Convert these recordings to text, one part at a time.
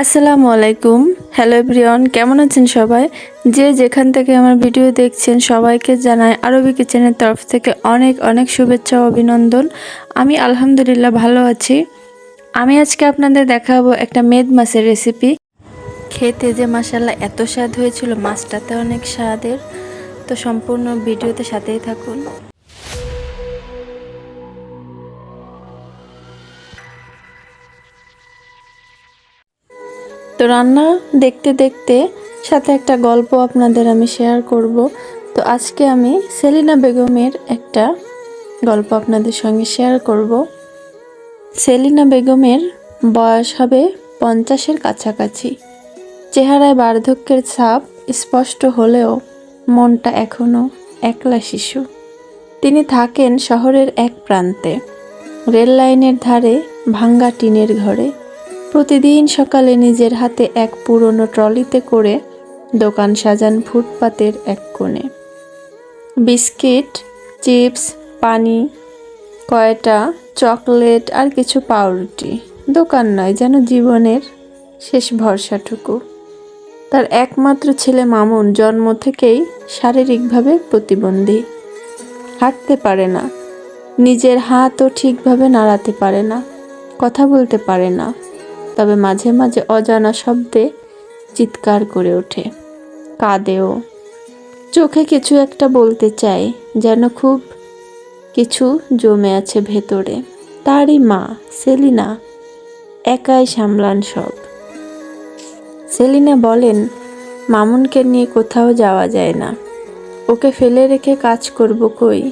আসসালামু আলাইকুম। Hello everyone কেমন আছেন সবাই? যে যেখান থেকে আমার ভিডিও দেখছেন, সবাইকে জানাই আরবি কিচেনের তরফ থেকে অনেক অনেক শুভেচ্ছা ও অভিনন্দন। আমি আলহামদুলিল্লাহ ভালো আছি। আমি আজকে আপনাদের দেখাবো একটা মেদ মাছের রেসিপি খেতে যে মাসাল্লাহ এত স্বাদ হয়েছিল, মাছটাতে অনেক স্বাদের। তো সম্পূর্ণ ভিডিওতে সাথেই থাকুন। তো রান্না দেখতে দেখতে সাথে একটা গল্প আপনাদের আমি শেয়ার করব। তো আজকে আমি সেলিনা বেগমের একটা গল্প আপনাদের সঙ্গে শেয়ার করব। সেলিনা বেগমের বয়স হবে পঞ্চাশের কাছাকাছি। চেহারায় বার্ধক্যের ছাপ স্পষ্ট হলেও মনটা এখনও একলা শিশু। তিনি থাকেন শহরের এক প্রান্তে। রেল লাইনের ধারে ভাঙ্গা টিনের ঘরে। প্রতিদিন সকালে নিজের হাতে এক পুরনো ট্রলিতে করে দোকান সাজান ফুটপাতের এক কোণে। বিস্কিট, চিপস, পানি, কয়টা, চকলেট আর কিছু পাউরুটি। দোকান নয় যেন জীবনের শেষ ভরসাটুকু। তার একমাত্র ছেলে মামুন জন্ম থেকেই শারীরিকভাবে প্রতিবন্ধী। হাঁটতে পারে না। নিজের হাতও ঠিকভাবে নাড়াতে পারে না। কথা বলতে পারে না। তবে মাঝে মাঝে অজানা শব্দে চিৎকার করে ওঠে। কাঁদেও। চোখে কিছু একটা বলতে চায়, যেন খুব কিছু জমে আছে ভেতরে। তারই মা, সেলিনা, একাই সামলান সব। সেলিনা বলেন, মামুনকে নিয়ে কোথাও যাওয়া যায় না। ওকে ফেলে রেখে কাজ করব কই?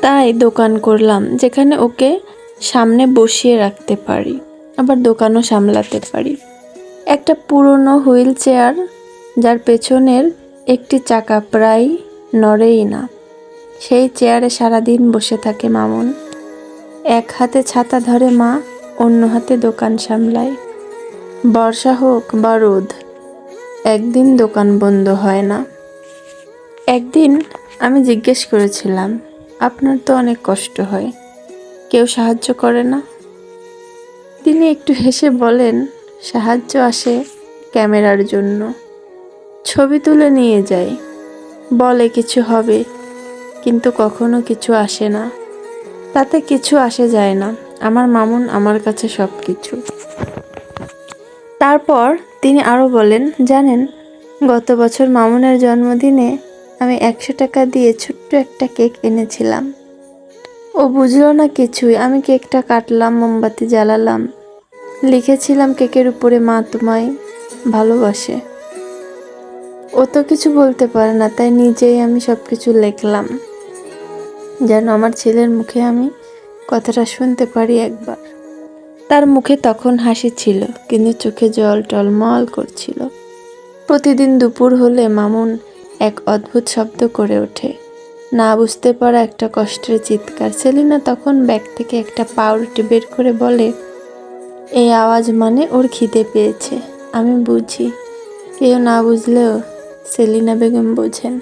তাই দোকান করলাম, যেখানে ওকে সামনে বসিয়ে রাখতে পারি। আবার দোকানও সামলাতে পারি। একটা পুরনো হুইল চেয়ার, যার পেছনের একটি চাকা প্রায় নড়েই না। সেই চেয়ারে সারাদিন বসে থাকে মামুন। এক হাতে ছাতা ধরে মা, অন্য হাতে দোকান সামলায়। বর্ষা হোক বা রোদ, একদিন দোকান বন্ধ হয় না। একদিন আমি জিজ্ঞেস করেছিলাম, আপনার তো অনেক কষ্ট হয়, কেউ সাহায্য করে না? তিনি একটু হেসে বলেন, সাহায্য আসে ক্যামেরার জন্য। ছবি তুলে নিয়ে যায় বলে কিছু হবে, কিন্তু কখনো কিছু আসে না। তাতে কিছু আসে যায় না। আমার মামুন আমার কাছে সব কিছু তারপর তিনি আরও বলেন, জানেন, গত বছর মামুনের জন্মদিনে আমি একশো টাকা দিয়ে ছোট্ট একটা কেক এনেছিলাম। ও বুঝলো না কিছুই। আমি কেকটা কাটলাম, মোমবাতি জ্বালালাম। লিখেছিলাম কেকের উপরে মা তোমায় ভালোবাসে। ও তো কিছু বলতে পারে না, তাই নিজেই আমি সব কিছু লিখলাম। যেন আমার ছেলের মুখে আমি কথাটা শুনতে পারি একবার। তার মুখে তখন হাসি ছিল, কিন্তু চোখে জল টলমল করছিল। প্রতিদিন দুপুর হলে মামুন এক অদ্ভুত শব্দ করে ওঠে। না বুঝতে পারা একটা কষ্টের চিৎকার। সেলিনা তখন ব্যাগ থেকে একটা পাউরুটি বের করে বলে, এই আওয়াজ মানে ওর খিদে পেয়েছে। আমি বুঝি। কেউ না বুঝলেও সেলিনা বেগম বোঝেন।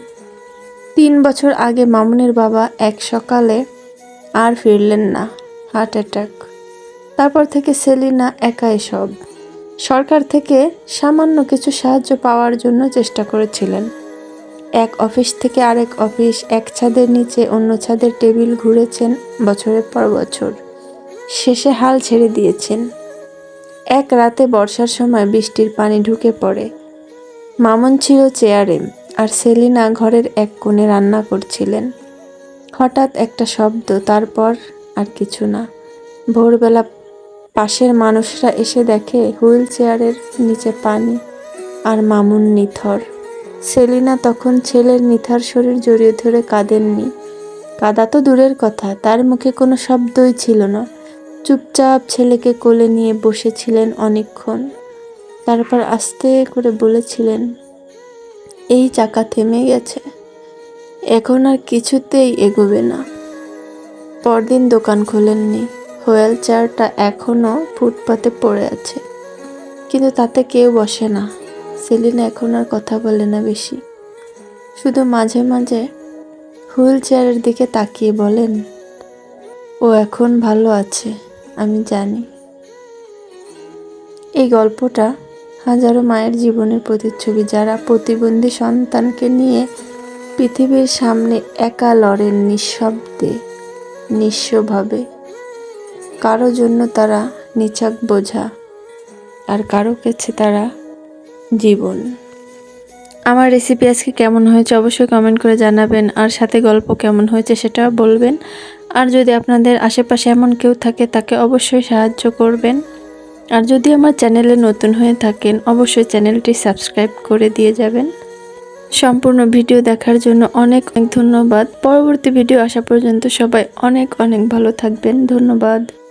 তিন বছর আগে মামুনের বাবা এক সকালে আর ফিরলেন না, হার্ট অ্যাটাক। তারপর থেকে সেলিনা একাই সব। সরকার থেকে সামান্য কিছু সাহায্য পাওয়ার জন্য চেষ্টা করেছিলেন। এক অফিস থেকে আরেক অফিস, এক ছাদের নিচে অন্য ছাদের টেবিল ঘুরেছেন বছরের পর বছর। শেষে হাল ছেড়ে দিয়েছেন। এক রাতে বর্ষার সময় বৃষ্টির পানি ঢুকে পড়ে। মামন ছিল চেয়ারে আর সেলিনা ঘরের এক কোণে রান্না করছিলেন। হঠাৎ একটা শব্দ, তারপর আর কিছু না। ভোরবেলা পাশের মানুষরা এসে দেখে হুইল চেয়ারের নিচে পানি আর মামুন নিথর। সেলিনা তখন ছেলের নিথার শরীর জড়িয়ে ধরে কাঁদেননি। কাদা তো দূরের কথা, তার মুখে কোনো শব্দই ছিল না। চুপচাপ ছেলেকে কোলে নিয়ে বসেছিলেন অনেকক্ষণ। তারপর আস্তে করে বলেছিলেন, এই চাকা থেমে গেছে। এখন আর কিছুতেই এগোবে না। পরদিন দোকান খোলেননি। হোয়েল চেয়ারটা এখনও ফুটপাতে পড়ে আছে। কিন্তু তাতে কেউ বসে না। সেলিনা এখন আর কথা বলে না বেশি। শুধু মাঝে মাঝে হুইল চেয়ারের দিকে তাকিয়ে বলেন, ও এখন ভালো আছে, আমি জানি। এই গল্পটা হাজারো মায়ের জীবনের প্রতিচ্ছবি যারা প্রতিবন্ধী সন্তানকে নিয়ে পৃথিবীর সামনে একা লড়েন নিঃশব্দে, নিঃস্বভাবে, কারও জন্য তারা নিছক বোঝা আর কারও কাছে তারা জীবন। আমার রেসিপি আজকে কেমন হয়েছে অবশ্যই কমেন্ট করে জানাবেন, আর সাথে গল্প কেমন হয়েছে সেটাও বলবেন। আর যদি আপনাদের আশেপাশে এমন কেউ থাকে, তাকে অবশ্যই সাহায্য করবেন। আর যদি আমার চ্যানেলে নতুন হয়ে থাকেন, অবশ্যই চ্যানেলটি সাবস্ক্রাইব করে দিয়ে যাবেন। সম্পূর্ণ ভিডিও দেখার জন্য অনেক অনেক ধন্যবাদ। পরবর্তী ভিডিও আসা পর্যন্ত সবাই অনেক অনেক ভালো থাকবেন। ধন্যবাদ।